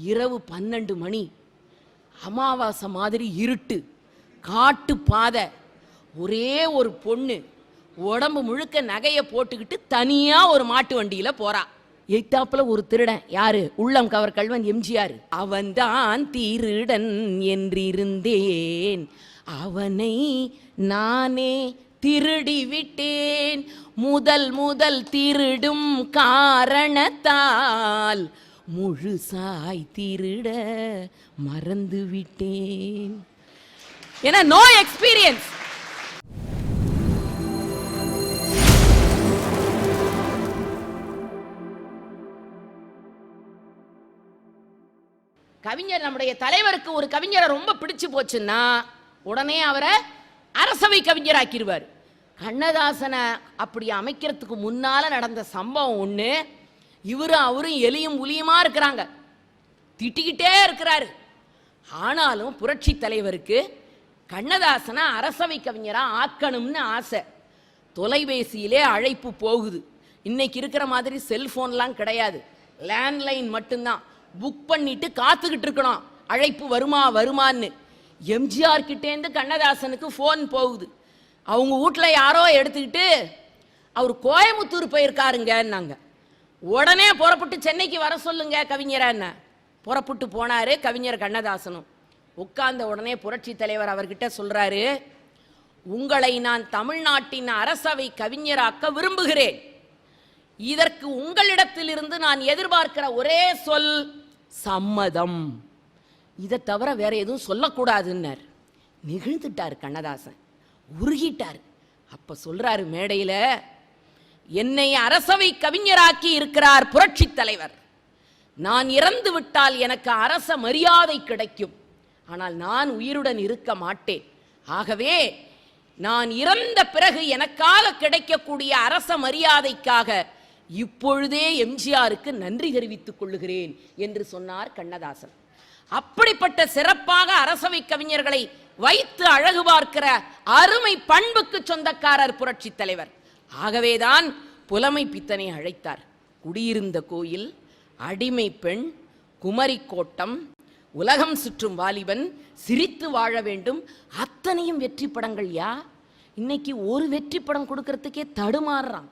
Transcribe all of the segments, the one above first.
இரவு பன்னெண்டு மணி. அமாவாசை மாதிரி இருட்டு காட்டு பாதை. ஒரே ஒரு பொண்ணு உடம்பு முழுக்க நகையை போட்டுக்கிட்டு தனியா ஒரு மாட்டு வண்டியில போறா. எய்த்தாப்புல ஒரு திருடன். யாரு? உள்ளம் கவர் கல்வன் எம்ஜிஆர். அவன்தான் திருடன் என்றிருந்தேன். அவனை நானே திருடி விட்டேன் முதல் முதல் திருடும் காரணத்தால் முழுசாய் திருட மறந்து விட்டேன். ஏன்னா நோ எக்ஸ்பீரியன்ஸ் கவிஞர் நம்முடைய தலைவருக்கு ஒரு கவிஞரை ரொம்ப பிடிச்சு போச்சுன்னா உடனே அவரை அரசவை கவிஞராக்கிடுவார். கண்ணதாசனை அப்படி அமைக்கிறதுக்கு முன்னால நடந்த சம்பவம் ஒண்ணு இவரும் அவரும் எலியும் புலியுமா இருக்கிறாங்க. திட்டிக்கிட்டே இருக்கிறாரு. ஆனாலும் புரட்சி தலைவருக்கு கண்ணதாசனை அரசவை கவிஞராக ஆக்கணும்னு ஆசை. தொலைபேசியிலே அழைப்பு போகுது. இன்னைக்கு இருக்கிற மாதிரி செல்ஃபோன்லாம் கிடையாது. லேண்ட்லைன் மட்டும்தான். புக் பண்ணிட்டு காத்துக்கிட்டு இருக்கணும். அழைப்பு வருமா வருமான்னு. எம்ஜிஆர் கிட்டேருந்து கண்ணதாசனுக்கு ஃபோன் போகுது. அவங்க வீட்டில் யாரோ எடுத்துக்கிட்டு அவர் கோயமுத்தூர் போயிருக்காருங்கன்னாங்க உடனே புறப்பட்டு சென்னைக்கு வர சொல்லுங்க கவிஞரா என்ன? புறப்பட்டு போனாரு கவிஞர் கண்ணதாசனும். உட்கார்ந்த உடனே புரட்சி தலைவர் அவர்கிட்ட சொல்றாரு உங்களை நான் தமிழ்நாட்டின் அரசவை கவிஞராக்க விரும்புகிறேன். இதற்கு உங்களிடத்திலிருந்து நான் எதிர்பார்க்கிற ஒரே சொல் சம்மதம். இதை தவிர வேற எதுவும் சொல்லக்கூடாதுன்னார். நிகழ்ந்துட்டார் கண்ணதாசன். உருகிட்டார். அப்ப சொல்றாரு மேடையில் என்னை அரசவை கவிஞராக்கி இருக்கிறார் புரட்சி தலைவர். நான் இறந்து விட்டால் எனக்கு அரச மரியாதை கிடைக்கும். ஆனால் நான் உயிருடன் இருக்க மாட்டேன். ஆகவே நான் இறந்த பிறகு எனக்காக கிடைக்கக்கூடிய அரச மரியாதைக்காக இப்பொழுதே எம்ஜிஆருக்கு நன்றி தெரிவித்துக் கொள்ளுகிறேன் என்று சொன்னார் கண்ணதாசன். அப்படிப்பட்ட சிறப்பாக அரசவை கவிஞர்களை வைத்து அழகு பார்க்கிற அருமை பண்புக்கு சொந்தக்காரர் புரட்சி தலைவர். ஆகவேதான் புலமை பித்தனை அழைத்தார். குடியிருந்த கோயில் அடிமை பெண் குமரி கோட்டம் உலகம் சுற்றும் வாலிபன் சிரித்து வாழ வேண்டும். அத்தனையும் வெற்றி படங்கள் யா? இன்னைக்கு ஒரு வெற்றி படம் கொடுக்கறதுக்கே தடுமாறுறான்.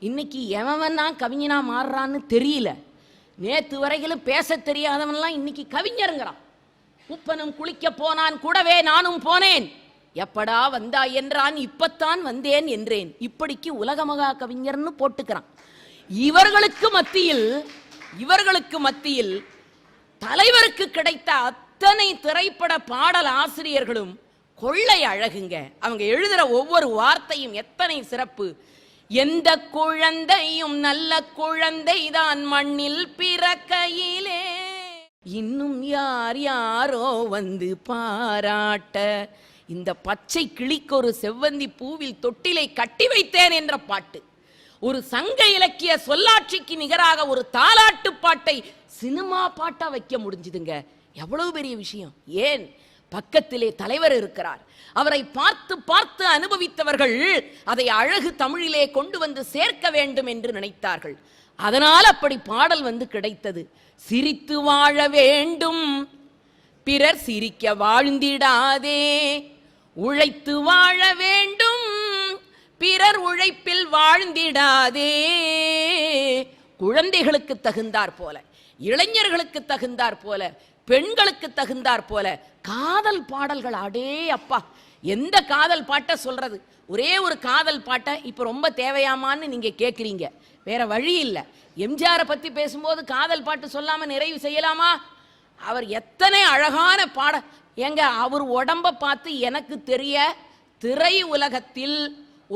இன்னைக்கு எவன்னா கவிஞனா மாறுறான்னு தெரியல. நேத்து வரையிலும் பேச தெரியாதவன்லாம் இன்னைக்கு கவிஞருங்கிறான். உப்பனும் குளிக்க போனான் கூடவே நானும் போனேன். எப்படா வந்தாய் என்றான் இப்பத்தான் வந்தேன் என்றேன். இப்படிக்கு உலகமகா கவிஞர்னு போட்டுக்கிறான். இவர்களுக்கு மத்தியில் இவர்களுக்கு மத்தியில் தலைவருக்கு கிடைத்த அத்தனை திரைப்பட பாடல் ஆசிரியர்களும் கொள்ளை அழகுங்க. அவங்க எழுதுற ஒவ்வொரு வார்த்தையும் எத்தனை சிறப்பு. எந்த குழந்தையும் நல்ல குழந்தை தான் மண்ணில் பிறக்கையிலே. இன்னும் யார் யாரோ வந்து பாராட்ட இந்த பச்சை கிளிக்கு ஒரு செவ்வந்தி பூவில் தொட்டிலை கட்டி வைத்தேன் என்ற பாட்டு. ஒரு சங்க இலக்கிய சொல்லாட்சிக்கு நிகராக ஒரு தாலாட்டு பாட்டை சினிமா பாட்டா வைக்க முடிஞ்சுதுங்க. எவ்வளவு பெரிய விஷயம். ஏன்? பக்கத்திலே தலைவர் இருக்கிறார். அவரை பார்த்து பார்த்து அனுபவித்தவர்கள் அதை அழகு தமிழிலே கொண்டு வந்து சேர்க்க வேண்டும் என்று நினைத்தார்கள். அதனால் அப்படி பாடல் வந்து கிடைத்தது. சிரித்து வாழ வேண்டும். பிறர் சிரிக்க வாழ்ந்திடாதே. உழைத்து வாழ வேண்டும். பிறர் உழைப்பில் வாழ்ந்திடாதே. குழந்தைகளுக்கு தகுந்தார் போல இளைஞர்களுக்கு தகுந்தார் போல பெண்களுக்கு தகுந்தார் போல காதல் பாடல்கள் அடே அப்பா. எந்த காதல் பாட்டை சொல்றது? ஒரே ஒரு காதல் பாட்டை இப்போ ரொம்ப தேவையாமான்னு நீங்க கேட்குறீங்க வேற வழி இல்லை. எம்ஜிஆரை பத்தி பேசும்போது காதல் பாட்டு சொல்லாம நிறைவு செய்யலாமா? அவர் எத்தனை அழகான பாட ஏங்க அவர் உடம்ப பார்த்து எனக்கு தெரிய திரை உலகத்தில்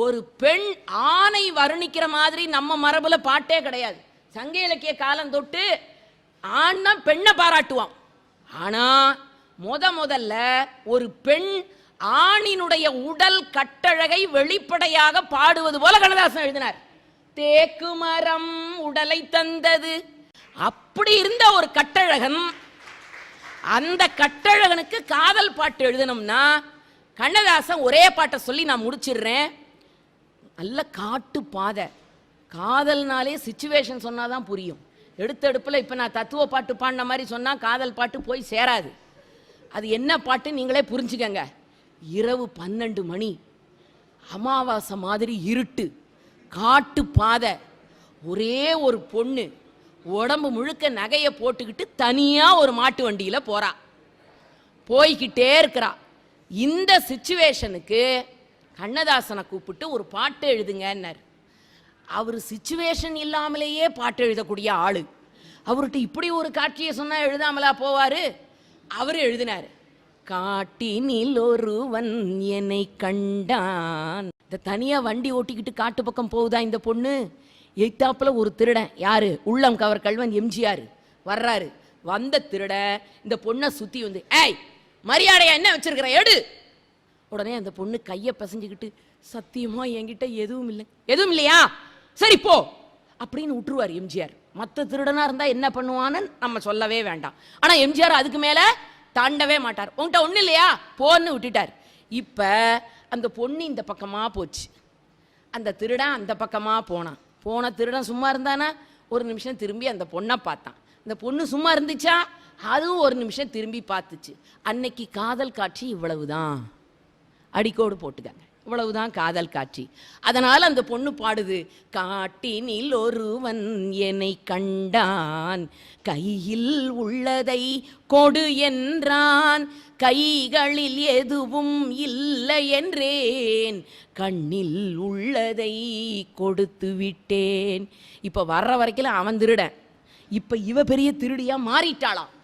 ஒரு பெண் ஆணை வர்ணிக்கிற மாதிரி நம்ம மரபுல பாட்டே கிடையாது. சங்க இலக்கிய காலம் தொட்டு ஆண் தான் பெண்ணை பாராட்டுவான். ஆனா முத முதல்ல ஒரு பெண் ஆணினுடைய உடல் கட்டழகை வெளிப்படையாக பாடுவது போல கண்ணதாசன் எழுதினார். தேக்கு மரம் உடலை தந்தது. அப்படி இருந்த ஒரு கட்டழகன் அந்த கட்டழகனுக்கு காதல் பாட்டு எழுதணும்னா கண்ணதாசன் ஒரே பாட்டை சொல்லி நான் முடிச்சிடுறேன். நல்ல காட்டு பாதை. காதல்னாலே சுச்சுவேஷன் சொன்னால் தான் புரியும். எடுத்த எடுப்பில் இப்போ நான் தத்துவ பாட்டு பாடின மாதிரி சொன்னால் காதல் பாட்டு போய் சேராது. அது என்ன பாட்டு நீங்களே புரிஞ்சுக்கங்க. இரவு பன்னெண்டு மணி. அமாவாசை மாதிரி இருட்டு. காட்டு பாதை. ஒரே ஒரு பொண்ணு. உடம்பு முழுக்க நகையை போட்டுக்கிட்டு தனியாக ஒரு மாட்டு வண்டியில் போகிறா போய்கிட்டே இருக்கிறா. இந்த சுச்சுவேஷனுக்கு கண்ணதாசனை கூப்பிட்டு ஒரு பாட்டு எழுதுங்கன்னார். அவர் சுச்சுவேஷன் இல்லாமலேயே பாட்டு எழுதக்கூடிய ஆள். அவர்கிட்ட இப்படி ஒரு காட்சியை சொன்னால் எழுதாமலா போவார்? அவர் எழுதினார் காட்டினில் ஒருவன் என்னை கண்டான். இந்த தனியாக வண்டி ஓட்டிக்கிட்டு காட்டு பக்கம் போகுதா இந்த பொண்ணு? எய்த்தாப்புல ஒரு திருடன். யார்? உள்ளம் கவர் கல்வன் எம்ஜிஆர். வர்றாரு. வந்த திருடன் இந்த பொண்ணை சுற்றி வந்து ஏய் மரியாதையா என்ன வச்சிருக்கிற? எடு. உடனே அந்த பொண்ணு கையை பிசைஞ்சுக்கிட்டு சத்தியமா என்கிட்ட எதுவும் இல்லை. எதுவும் இல்லையா? சரி போ. அப்படின்னு விட்டுருவார் எம்ஜிஆர். மற்ற திருடனாக இருந்தால் என்ன பண்ணுவான்னு நம்ம சொல்லவே வேண்டாம். ஆனால் எம்ஜிஆர் அதுக்கு மேலே தாண்டவே மாட்டார். உன்கிட்ட ஒன்றும் இல்லையா? போன்னு விட்டுட்டார். இப்போ அந்த பொண்ணு இந்த பக்கமாக போச்சு. அந்த திருடன் அந்த பக்கமாக போனான். போன திருடன் சும்மா இருந்தானா? ஒரு நிமிஷம் திரும்பி அந்த பொண்ணை பார்த்தான். இந்த பொண்ணு சும்மா இருந்துச்சா? அதுவும் ஒரு நிமிஷம் திரும்பி பார்த்துச்சு. அன்னைக்கு காதல் காட்சி இவ்வளவுதான். அடிக்கோடு போட்டுக்காங்க. இவ்வளவுதான் காதல் காட்சி. அதனால அந்த பொண்ணு பாடுது காட்டினில் ஒருவன் என்னை கண்டான் கையில் உள்ளதை கொடு என்றான் கைகளில் எதுவும் இல்லை என்றேன் கண்ணில் உள்ளதை கொடுத்து விட்டேன். இப்ப வர்ற வரைக்கும் அவன் திருடன். இப்ப இவ பெரிய திருடியா மாறிட்டாளாம்.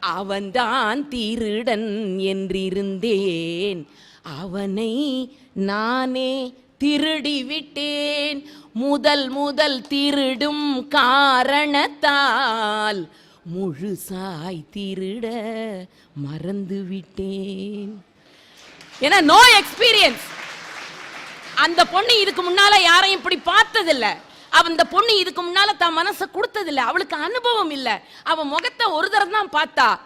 அவன்தான் திருடன் என்றிருந்தேன் அவனை நானே திருடி விட்டேன் முதல் முதல் திருடும் காரணத்தால் முழுசாய் திருட மறந்து விட்டேன் ஏன்னா நோ எக்ஸ்பீரியன்ஸ் அந்த பொண்ணு இதுக்கு முன்னால யாரையும் இப்படி பார்த்ததில்ல. அந்த பொண்ணு இதுக்கு முன்னால தான் மனசை கொடுத்ததில்ல. அவளுக்கு அனுபவம் இல்லை. அவன் முகத்தை ஒரு தரம் தான் பார்த்தா.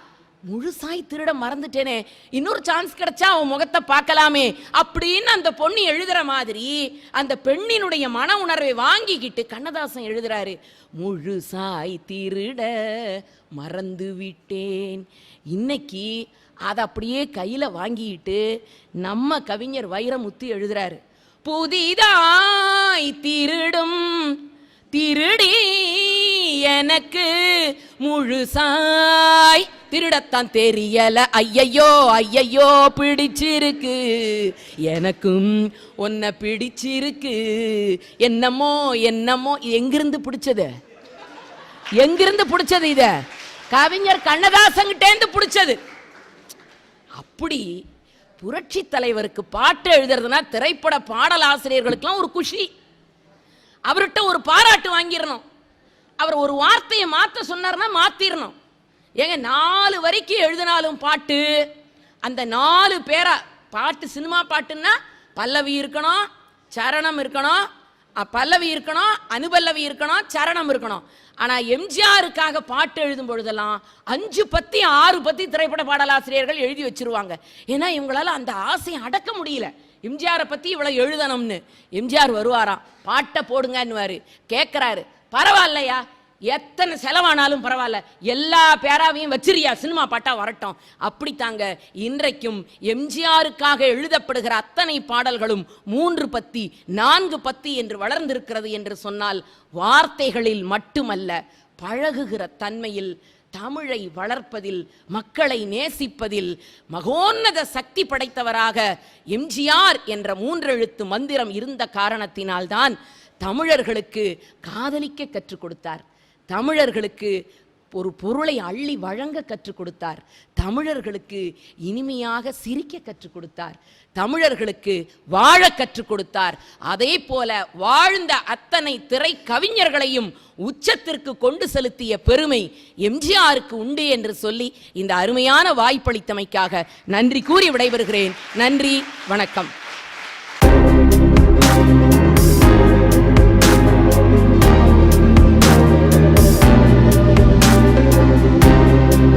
முழுசாய் திருட மறந்துட்டேனே. இன்னொரு சான்ஸ் கிடைச்சா அவன் முகத்தை பார்க்கலாமே. அப்படின்னு அந்த பொண்ணு எழுதுற மாதிரி அந்த பெண்ணினுடைய மன உணர்வை வாங்கிக்கிட்டு கண்ணதாசன் எழுதுறாரு. முழுசாய் திருட மறந்து விட்டேன். இன்னைக்கு அதை அப்படியே கையில் வாங்கிட்டு நம்ம கவிஞர் வைரமுத்து எழுதுறாரு. புதிதாய் திருடும் திருடி எனக்கு முழுசாய் திருடத்தான் தெரியல. ஐயையோ ஐயையோ பிடிச்சிருக்கு. எனக்கும் உன்னை பிடிச்சிருக்கு. என்னமோ என்னமோ எங்கிருந்து பிடிச்சது? எங்கிருந்து பிடிச்சது இத? கவிஞர் கண்ணதாசங்கிட்டேந்து பிடிச்சது. அப்படி புரட்சி தலைவருக்கு பாட்டு எழுதுறதுனா திரைப்பட பாடல் ஆசிரியர்களுக்கெல்லாம் ஒரு குஷி. அவர்கிட்ட ஒரு பாராட்டு வாங்கிடணும். அவர் ஒரு வார்த்தையை மாற்ற சொன்னார்னா மாத்திரணும். ஏங்க நாலு வரைக்கும் எழுதினாலும் பாட்டு அந்த நாலு பேரா பாட்டு சினிமா பாட்டுன்னா பல்லவி இருக்கணும் சரணம் இருக்கணும் பல்லவி இருக்கணும் அனுபல்லவி இருக்கணும் சரணம் இருக்கணும். ஆனால் எம்ஜிஆருக்காக பாட்டு எழுதும் பொழுதெல்லாம் அஞ்சு பத்தி ஆறு பத்தி திரைப்பட பாடலாசிரியர்கள் எழுதி வச்சிருவாங்க. ஏன்னா இவங்களால அந்த ஆசையை அடக்க முடியல. எம்ஜிஆரை பத்தி இவ்வளவு எழுதணும்னு. எம்ஜிஆர் வருவாராம் பாட்டை போடுங்கன்னுவாரு கேட்குறாரு பரவாயில்லையா? எத்தனை செலவானாலும் பரவாயில்ல. எல்லா பேராவையும் வச்சிரியா சினிமா பாட்டா வரட்டும். அப்படித்தாங்க. இன்றைக்கும் எம்ஜிஆருக்காக எழுதப்படுகிற அத்தனை பாடல்களும் மூன்று பத்தி நான்கு பத்தி என்று வளர்ந்திருக்கிறது என்று சொன்னால் வார்த்தைகளில் மட்டுமல்ல பழகுகிற தன்மையில் தமிழை வளர்ப்பதில் மக்களை நேசிப்பதில் மகோன்னத சக்தி படைத்தவராக எம்ஜிஆர் என்ற மூன்றெழுத்து மந்திரம் இருந்த காரணத்தினால்தான் தமிழர்களுக்கு காதலிக்க கற்றுக் கொடுத்தார். தமிழர்களுக்கு ஒரு பொருளை அள்ளி வழங்க கற்றுக் கொடுத்தார். தமிழர்களுக்கு இனிமையாக சிரிக்க கற்றுக் கொடுத்தார். தமிழர்களுக்கு வாழ கற்றுக் கொடுத்தார். அதே போல வாழ்ந்த அத்தனை திரை கவிஞர்களையும் உச்சத்திற்கு கொண்டு செலுத்திய பெருமை எம்ஜிஆருக்கு உண்டு என்று சொல்லி இந்த அருமையான வாய்ப்பளித்தமைக்காக நன்றி கூறி விடைபெறுகிறேன். நன்றி வணக்கம்.